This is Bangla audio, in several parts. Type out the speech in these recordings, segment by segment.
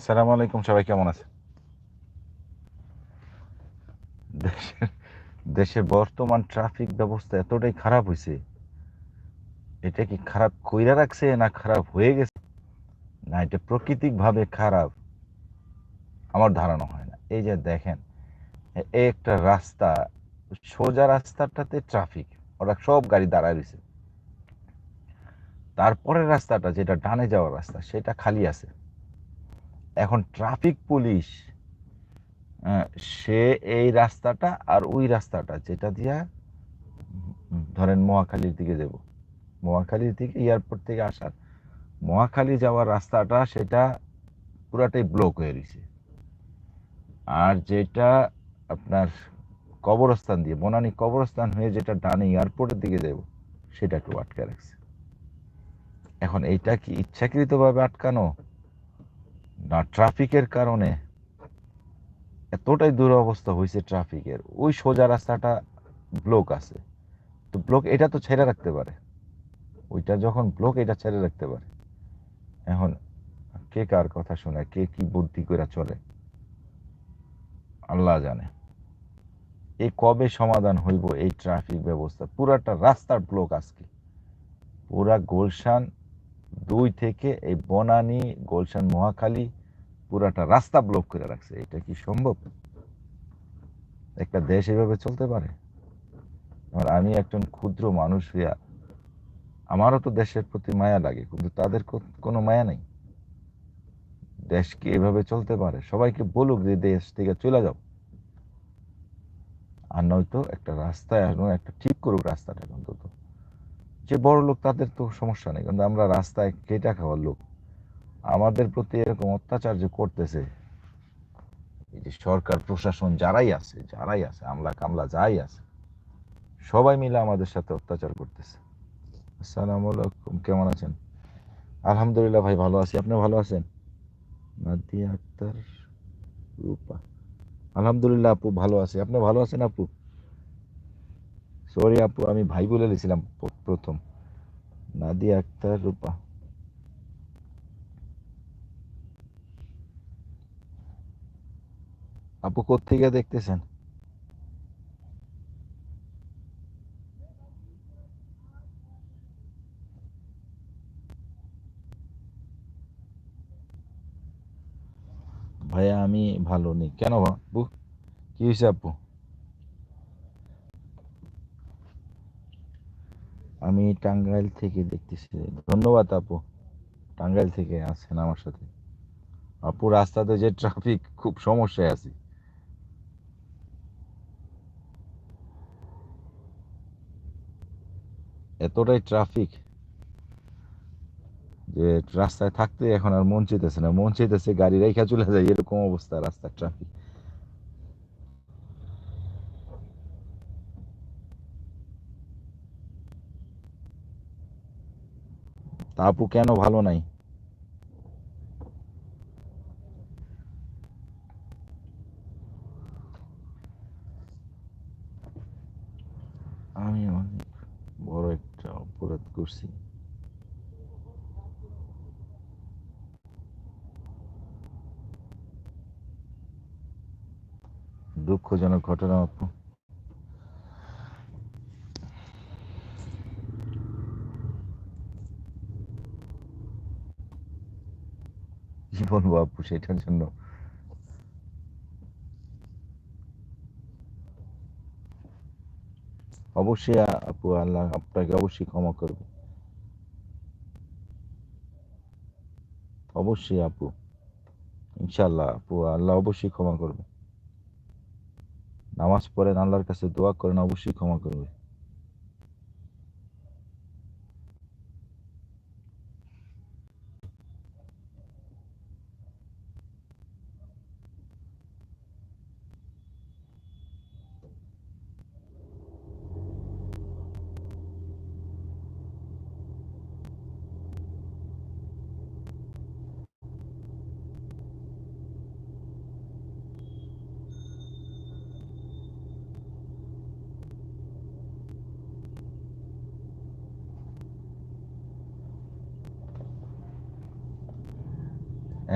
আসসালামু আলাইকুম, সবাই কেমন আছে দেশের দেশের বর্তমান ট্রাফিক ব্যবস্থা এতটাই খারাপ হয়েছে এটা কি খারাপ কইরা রাখছে না খারাপ হয়ে গেছে? না, এটা প্রাকৃতিক ভাবে খারাপ। আমার ধারণা হয় না। এই যে দেখেন একটা রাস্তা, সোজা রাস্তাটাতে ট্রাফিক ওরা সব গাড়ি দাঁড়ায় রয়েছে তারপরের রাস্তাটা, যেটা ডানে যাওয়ার রাস্তা, সেটা খালি আছে। এখন ট্রাফিক পুলিশ সে এই রাস্তাটা আর ওই রাস্তাটা, যেটা দিয়া ধরেন মহাখালীর দিকে যাব। মহাখালীর দিকে এয়ারপোর্ট থেকে আসার। মহাখালী যাওয়ার রাস্তাটা সেটা পুরাটাই ব্লক হয়ে রয়েছে আর যেটা আপনার কবরস্থান দিয়ে, বনানী কবরস্থান হয়ে যেটা ডানে এয়ারপোর্টের দিকে যাব, সেটা একটু আটকে রাখছে। এখন এইটা কি ইচ্ছাকৃতভাবে আটকানো? না ট্রাফিকের কারণে এতটাই দুরবস্থা হয়েছে ট্রাফিকের। ওই সোজা রাস্তাটা ব্লক আছে। তো ব্লক এটা তো ছেড়ে রাখতে পারে। ওইটা যখন ব্লক, এটা ছেড়ে রাখতে পারে। এখন কে কার কথা শোনে, কে কি বুদ্ধি করে চলে? আল্লাহ জানে। এই কবে সমাধান হইব এই ট্রাফিক ব্যবস্থা? পুরাটা রাস্তার ব্লক আজকে। পুরা গুলশান দুই থেকে এই বনানী, গুলশান, মহাখালী পুরাটা রাস্তা ব্লক করে রাখছে। এটা কি সম্ভব? একটা দেশ এভাবে চলতে পারে? আর আমি একজন ক্ষুদ্র মানুষ হইয়া আমারও তো দেশের প্রতি মায়া লাগে, কিন্তু তাদের কোনো মায়া নেই। দেশ কি এভাবে চলতে পারে? সবাইকে বলুক যে দেশ থেকে চলে যাও। আর নয়তো একটা রাস্তায় আসুন একটা ঠিক করুক রাস্তাটা অন্তত। যে বড় লোক তাদের তো সমস্যা নেই, কিন্তু আমরা রাস্তায় কেটা খাওয়ার লোক। আমাদের প্রতি এরকম অত্যাচার যে করতেছে, এই যে সরকার, প্রশাসন যারাই আছে যারাই আছে, আমলা কামলা যাই আছে, সবাই মিলে আমাদের সাথে অত্যাচার করতেছে। আসসালামু আলাইকুম, কেমন আছেন? আলহামদুলিল্লাহ ভাই, ভালো আছি। আপনি ভালো আছেন? নাদিয়া আক্তার রূপা। আলহামদুলিল্লাহ আপু, ভালো আছি। আপনি ভালো আছেন আপু? সরি আপু, আমি ভাই বলে দিয়েছিলাম প্রথম। নাদিয়া আক্তার রূপা। আপু কোথেকে দেখতেছেন? ভাইয়া, আমি ভালো নেই। কেন আপু কি হয়েছে আপু? আমি টাঙ্গাইল থেকে দেখতেছি। ধন্যবাদ আপু। টাঙ্গাইল থেকে আছেন আমার সাথে। আপু, রাস্তাতে যে ট্রাফিক খুব সমস্যায় আছি। এতটাই ট্রাফিক যে রাস্তায় থাকতে এখন আর মন চাইতেছে না। মন চাইতেছে গাড়ি রেখা চলে যায় এরকম অবস্থা রাস্তার ট্রাফিক তা আপু কেন ভালো নাই? আমি অনেক বড় একটা অপরাধ করছি। দুঃখজনক ঘটনা আপু কি বলব আপু সেটার জন্য। অবশ্যই আপু, আল্লাহ আপনাকে অবশ্যই ক্ষমা করবে। অবশ্যই আপু ইনশাল্লাহ আপু, আল্লাহ অবশ্যই ক্ষমা করবে। নামাজ পড়েন, আল্লাহর কাছে দোয়া করেন, অবশ্যই ক্ষমা করবে।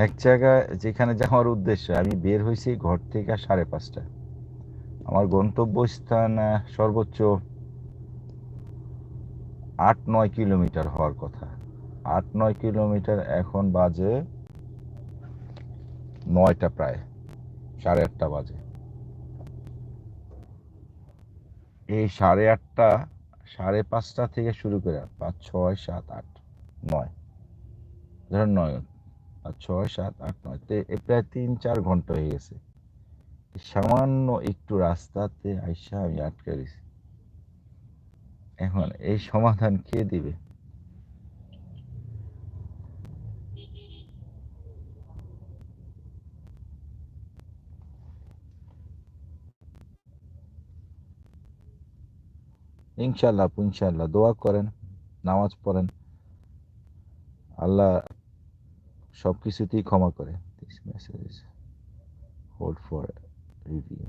এক জায়গায় যেখানে যাওয়ার উদ্দেশ্য, আমি বের হয়েছি ঘর থেকে সাড়ে পাঁচটা আমার গন্তব্যস্থান সর্বোচ্চ আট নয় কিলোমিটার হওয়ার কথা। আট নয় কিলোমিটার এখন বাজে নয়টা প্রায়, সাড়ে আটটা বাজে। এই সাড়ে আটটা, সাড়ে পাঁচটা থেকে শুরু করে পাঁচ, ছয়, সাত, আট, নয়। ধরেন নয় ছয়, সাত, আট, নয়, তে প্রায় তিন চার ঘণ্টা হয়ে গেছে। সামান্য একটু রাস্তাতে আইসা আমি আটকে গেছি এখন এই সমাধান কে দিবে? ইনশাল্লাহ ইনশাল্লাহ দোয়া করেন, নামাজ পড়েন। আল্লাহ সব কিছুতেই ক্ষমা করে। This message hold for review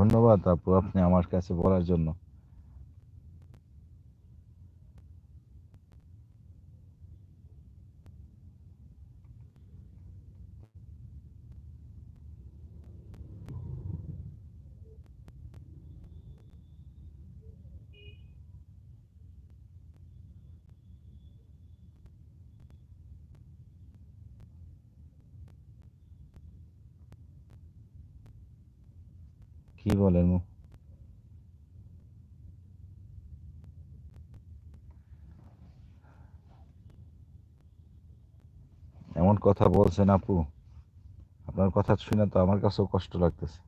ধন্যবাদ আপু আপনি আমার কাছে বলার জন্য কি বলেন মু? এমন কথা বলছেন আপু। আপনার কথা শুনে তো আমার কাছেও কষ্ট লাগতেছে।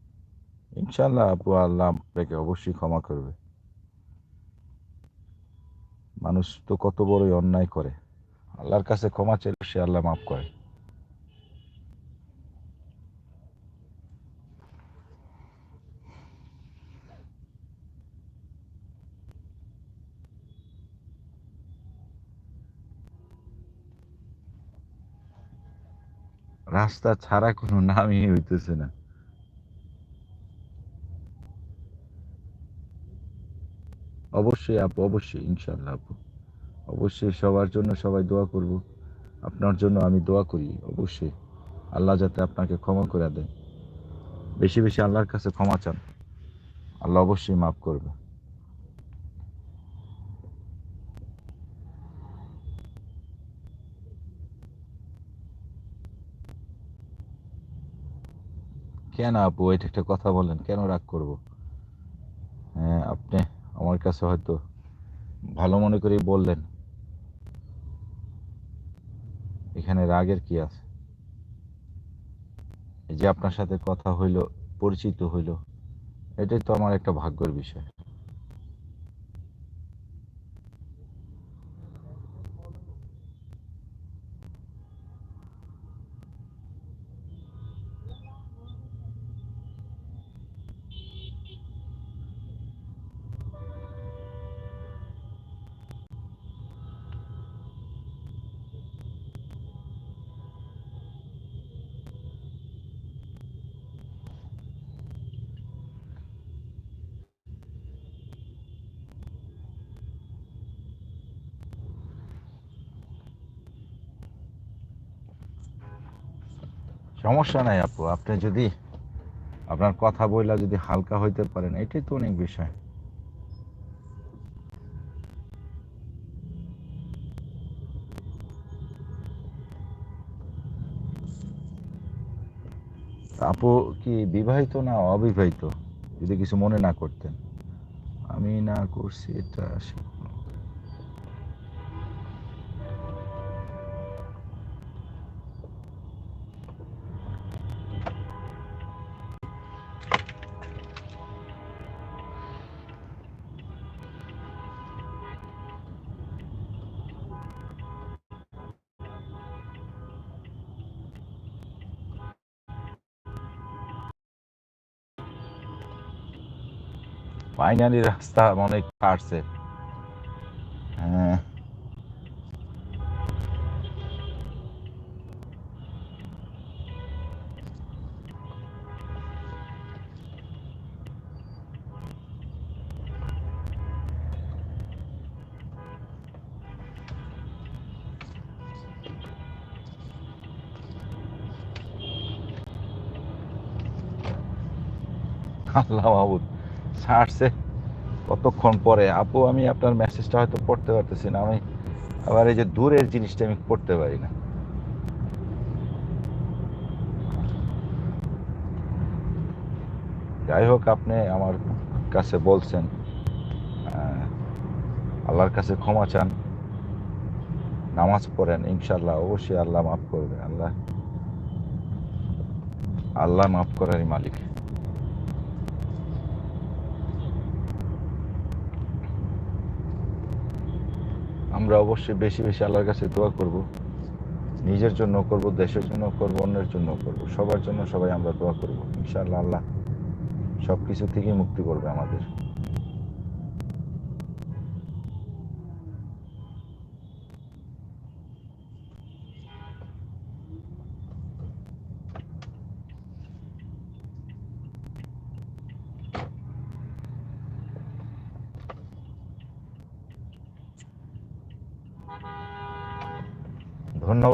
ইনশাল্লাহ আপু, আল্লাহ আপনাকে অবশ্যই ক্ষমা করবে। মানুষ তো কত বড়ই অন্যায় করে। আল্লাহর কাছে ক্ষমা চাইলে সে আল্লাহ মাফ করে। রাস্তা ছাড়া কোনো নামই হইতেছে না। অবশ্যই আপু, অবশ্যই ইনশাল্লাহ আপু। অবশ্যই সবার জন্য সবাই দোয়া করব। আপনার জন্য আমি দোয়া করি, অবশ্যই। আল্লাহ যাতে আপনাকে ক্ষমা করে দেয় বেশি বেশি আল্লাহর কাছে ক্ষমা চান। আল্লাহ অবশ্যই মাফ করবে। কেন আপু এটা একটা কথা বলেন, কেন রাগ করব? হ্যাঁ আপনি আমার কাছে হয়তো ভালো মনে করেই বললেন। এখানে রাগের কি আছে? যে আপনার সাথে কথা হইল, পরিচিত হইল, এটাই তো আমার একটা ভাগ্যের বিষয়। সমস্যা নাই আপু, আপনি যদি আপনার কথা বইলা যদি হালকা হইতে পারেন, এটাই তো অনেক বিষয়। আপু কি বিবাহিত না অবিবাহিত? যদি কিছু মনে না করতেন। আমি না করছি, এটা ফাইনালি রাস্তা অনেক কাটছে হ্যাঁ আল্লাহ মাহবুদ ছাড়ছে কতক্ষণ পরে? আপু, আমি আপনার মেসেজটা হয়তো পড়তে পারতেছি না। আমি আবার এই যে দূরের জিনিসটা আমি পড়তে পারি না। যাই হোক, আপনি আমার কাছে বলছেন আল্লাহর কাছে ক্ষমা চান, নামাজ পড়েন ইনশাল্লাহ অবশ্যই আল্লাহ মাফ করবে। আল্লাহ আল্লাহ মাফ করারই মালিক। আমরা অবশ্যই বেশি বেশি আল্লাহর কাছে দোয়া করব। নিজের জন্য করব, দেশের জন্য করব, অন্যের জন্য করব। সবার জন্য সবাই আমরা দোয়া করব। ইনশাআল্লাহ আল্লাহ সব কিছু থেকে মুক্তি করবে আমাদের।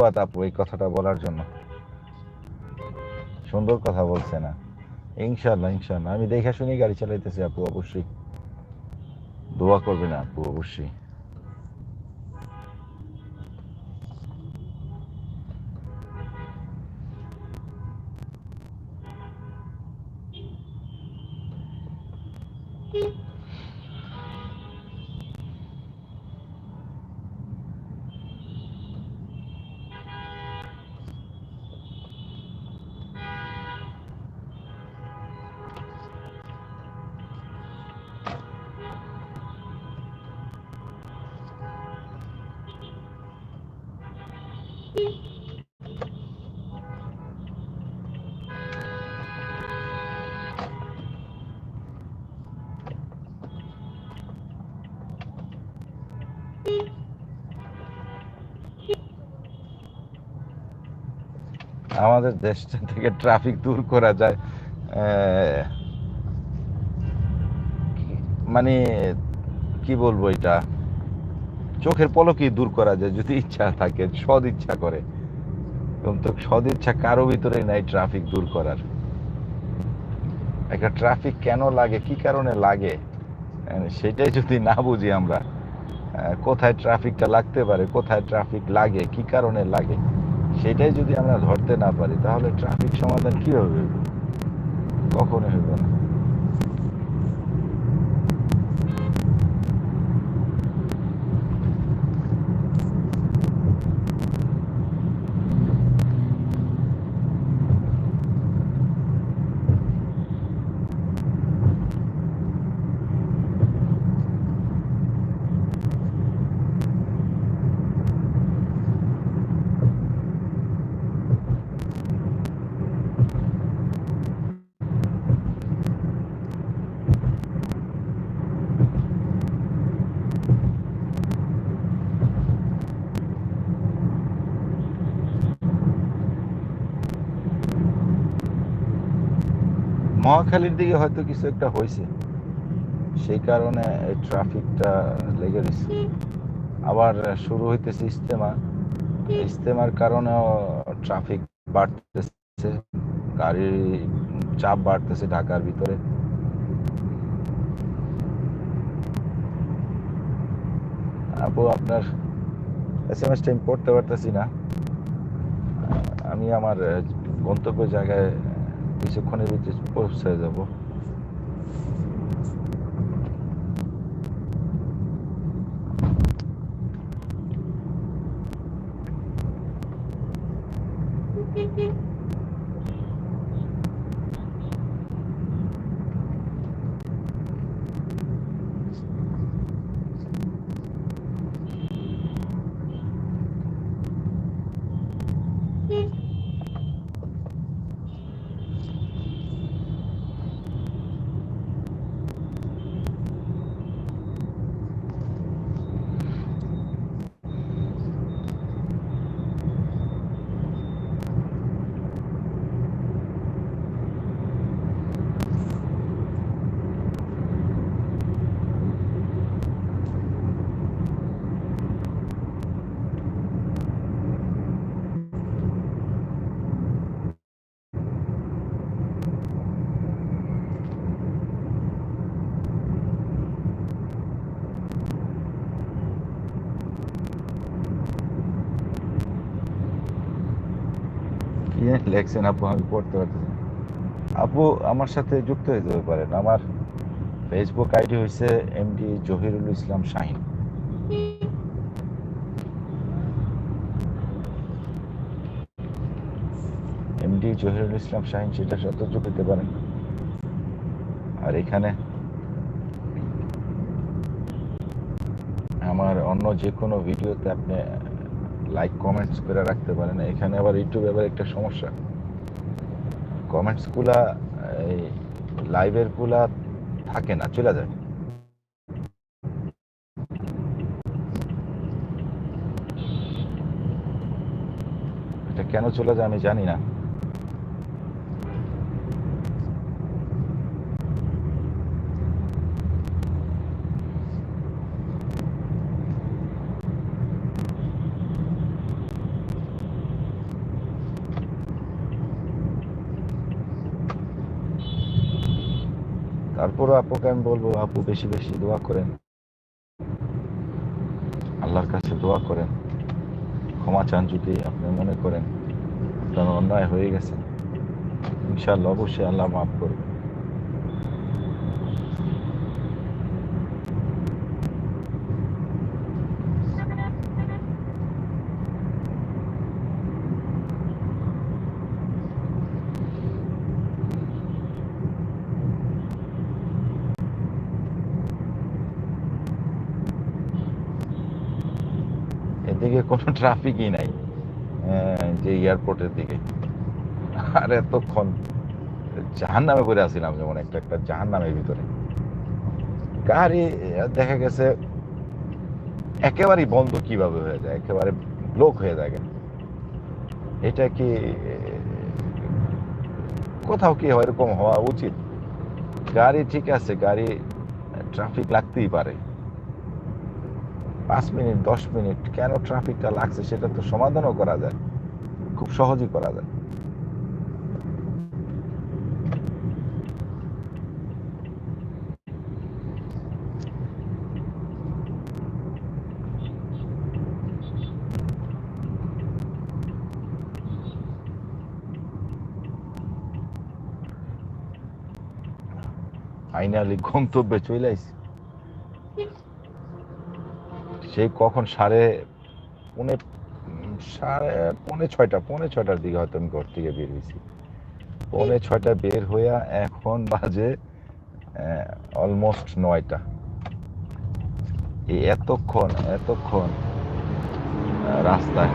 ধন্যবাদ আপু এই কথাটা বলার জন্য। সুন্দর কথা বলছে না। ইনশাল্লাহ ইনশাল্লাহ আমি দেখে শুনেই গাড়ি চালাইতেছি আপু, অবশ্যই। দোয়া করবেন আপু, অবশ্যই। আমাদের দেশটা থেকে ট্রাফিক দূর করা যায়। মানে কি বলব এটা? চোখের পলকই দূর করা যায়, যদি ইচ্ছা থাকে, সদ ইচ্ছা করে। কিন্তু সদ ইচ্ছা কারও ভিতরে নাই ট্রাফিক দূর করার। একটা ট্রাফিক কেন লাগে, কি কারণে লাগে সেটাই যদি না বুঝি আমরা কোথায় ট্রাফিকটা লাগতে পারে, কোথায় ট্রাফিক লাগে, কি কারণে লাগে? সেটাই যদি আমরা ধরতে না পারি তাহলে ট্রাফিক সমাধান কীভাবে হবে? কখনো হবে না। মহাখালীর দিকে হয়তো কিছু একটা হয়েছে। সেই কারণে ট্রাফিকটা লেগে গেছে আবার শুরু হইতেছে ইস্তেমা ইস্তেমার কারণেও ট্রাফিক বাড়তেছে, গাড়ির চাপ বাড়তেছে ঢাকার ভিতরে। আপু, আপনার এস এম এস টাইম পড়তে পারতেছি না। আমি আমার গন্তব্য জায়গায় কিছুক্ষণের ভিতরে পৌঁছে যাব। লেখছেন আপু, আমি পড়তে পারতেছি আপু, আমার সাথে যুক্ত হয়ে যেতে পারেন। আমার ফেসবুক আইডি হয়েছে এমডি জহিরুল ইসলাম শাহিন। এমডি জহিরুল ইসলাম শাহিন, সেটা সাথে যুক্ত হতে পারেন আর এখানে আমার অন্য যে কোনো ভিডিওতে আপনি লাইক কমেন্টস করে রাখতে পারেন। এখানে আবার ইউটিউবে আবার একটা সমস্যা। কমেন্টসগুলা এই লাইভেরগুলা থাকে না, চলে যায়। এটা কেন চলে যায় আমি জানি না। তারপরও আপুকে আমি বলব, আপু বেশি বেশি দোয়া করেন। আল্লাহর কাছে দোয়া করেন। ক্ষমা চান যদি আপনি মনে করেন। আপনার অন্যায় হয়ে গেছে। ইনশাল্লাহ অবশ্যই আল্লাহ মাফ করবে কোনো ট্রাফিকই নাই যে এয়ারপোর্টের দিকে। আর এতক্ষণ জাহান নামে করে আসছিলাম যেমন একটা একটা জাহান নামের ভিতরে। গাড়ি, দেখা গেছে একেবারেই বন্ধ কীভাবে হয়ে যায়, একেবারে ব্লক হয়ে যায় কেন? এটা কি, কোথাও কি এরকম হওয়া উচিত? গাড়ি ঠিক আছে, গাড়ি ট্রাফিক লাগতেই পারে। পাঁচ মিনিট, দশ মিনিট কেন ট্রাফিকটা লাগছে সেটা তো সমাধানও করা যায়। খুব সহজেই করা যায়। ফাইনালি গন্তব্যে চলে আইছি। সেই কখন সাড়ে পৌনে সাড়ে পৌনে ছয়টা, পৌনে ছয়টার দিকে হয়তো আমি ঘর থেকে বের হয়েছি। পৌনে ছয়টা বের হইয়া এখন বাজে অলমোস্ট নয়টা। এই এতক্ষণ এতক্ষণ রাস্তায়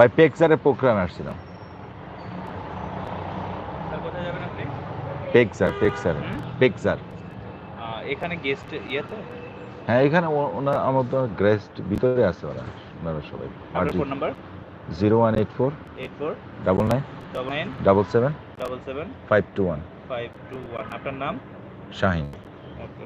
ভাই পেক্সারের প্রোগ্রামে আসছিলাম। পেক্সার পেক্সার পেক্সার এখানে গেস্ট ইয়েতে? হ্যাঁ এখানে ওনার আমার তো গ্রেস্ট ভিতরে আছে ওরা ওনারা সবাই। আপনার phone number zero one eight four eight four double nine double nine double seven double seven five two one five two one আপনার নাম? শাহিন ওকে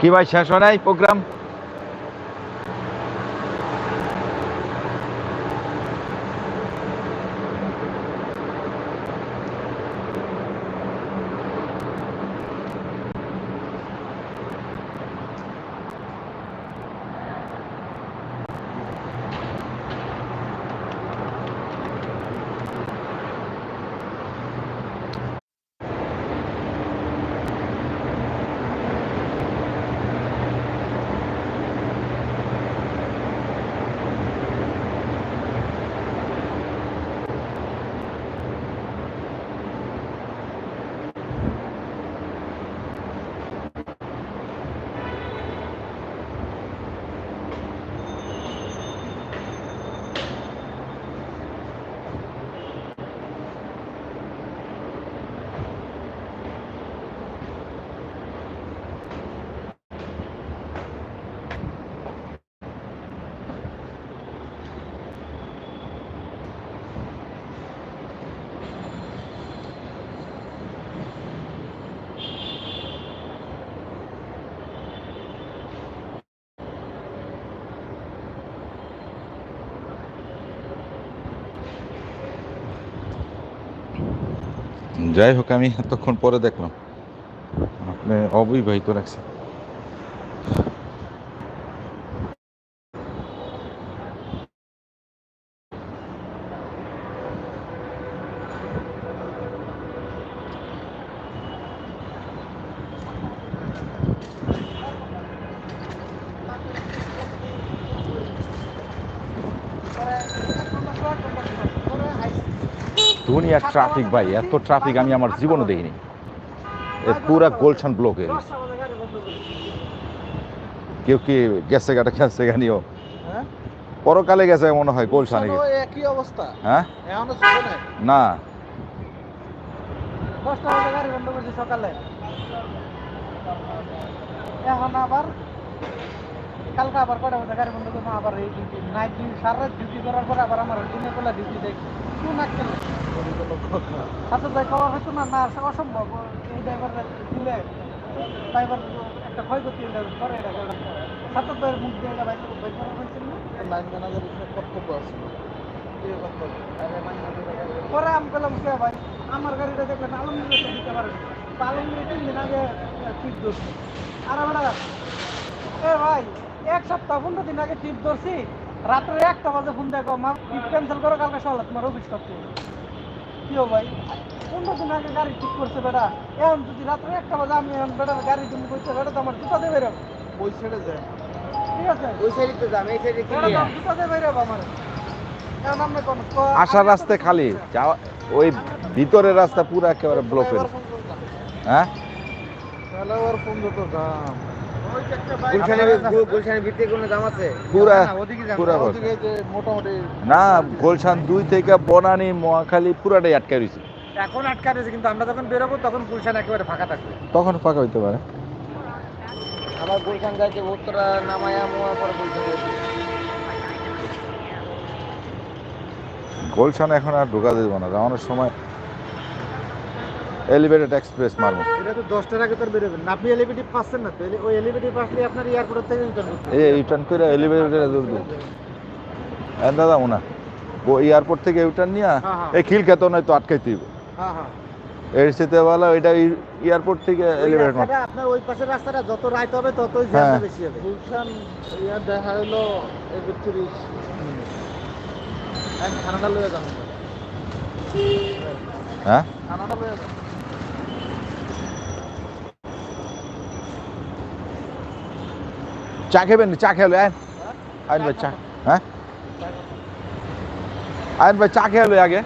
কি ভাই শেষ হয় নাই প্রোগ্রাম? যাই হোক আমি এতক্ষণ পরে দেখলাম। আপনি অবিবাহিত রাখছেন। ট্রাফিক ভাই এত ট্রাফিক আমি আমার জীবনে দেখিনি এ পুরা গোলশান ব্লক হয়ে কেউ কি গেছে গাটা গেছে গানিও হ্যাঁ? পরকালে গেছে মনে হয় গোলশানে। একই অবস্থা। হ্যাঁ? না। সকালে। এখন আবার কালকে আবার কটা বাজে? গাড়ি বন্ধ করব, আবার এই ডিউটি নাইট ডিউটি সারা রাত ডিউটি করার পর আবার আমার দিনে বেলা ডিউটি দেখ শুন আজকাল সাথে যাই খাওয়া হয়তো না না অসম্ভব। এই ড্রাইভার দিলে ড্রাইভার একটা ক্ষয়ক্ষতি করে। সাথে তো এর মুখ দিয়ে এটা বাইক বাইক করা হয়েছিল না? লাইন ম্যানেজার কর্তব্য আছে পরে আমি বললাম, কে ভাই? আমার গাড়িটা দেখলেন আলমগীর দিতে পারেন তো আলমগীর তিন দিন আগে টিপ ধরছি। আর আমরা এ ভাই এক সপ্তাহ পনেরো দিন আগে টিপ ধরছি। রাত্রে একটা বাজে ফোন দেখো মা টিপ ক্যান্সেল করো কালকে সকালে তোমার অফিস করতে হবে। কি হো ভাই? পনেরো দিন আগে গাড়ি ঠিক করছে বেটা। এখন যদি রাত্রে একটা বাজে আমি এখন বেটার গাড়ি তুমি কইছে বেটা তো আমার জুতা দেবে রে ওই সাইডে যায় ঠিক আছে? ওই সাইডে তো যাবে এই সাইডে কি বেটা জুতা দেবে রে আমার। এখন আমরা কোন আসার রাস্তা খালি। যাওয়া ওই ভিতরের রাস্তা পুরো একেবারে ব্লক হ্যাঁ? গুলশানের ভিতরে কোনো দাম না গোলশান দুই থেকে বনানি মহাখালী পুরাটাই আটকে রয়েছে। এখন আটকা রয়েছে কিন্তু আমরা যখন বেরোবো তখন গুলশান একেবারে ফাঁকা থাকবে। তখন ফাঁকা হইতে পারে। আমার গুলশান যাইতে উত্তরা নামায়া মোয়া পরে গুলশান যাইতে। গোলশান এখন আর ঢোকা দেবো না। যাওয়ানোর সময় এলিভেটেড এক্সপ্রেস মারবো। এটা তো দশটার আগে তো আর বেরোবেন আপনি এলিভেটিভ পাচ্ছেন না তো ওই এলিভেটিভ আসলে আপনার এয়ারপোর্ট থেকে রিটার্ন করতে এই রিটার্ন করে এলিভেটেড দাদা না ও এয়ারপোর্ট থেকে ইউটার্ন নিয়ে হ্যাঁ, হ্যাঁ। এই খিল খেতে নয় তো আটকাইতে হইব। হ্যাঁ হ্যাঁ। এর সাথে বলা ওইটা এয়ারপোর্ট থেকে এলিভেটেড রাস্তাটা আপনার ওই পাশের রাস্তাটা যত রাইট হবে ততই হ্যাঁ। জ্যামটা বেশি হবে। গুলশান ইয়ার দেখা হলো একত্রিশ। কানাডা লয়ে যাবেন হ্যাঁ? কানাডা লয়ে যাবেন চা খাবেন চা খেলো আইন আইন ভাই চা হ্যাঁ আইন ভাই চা খেলো আগে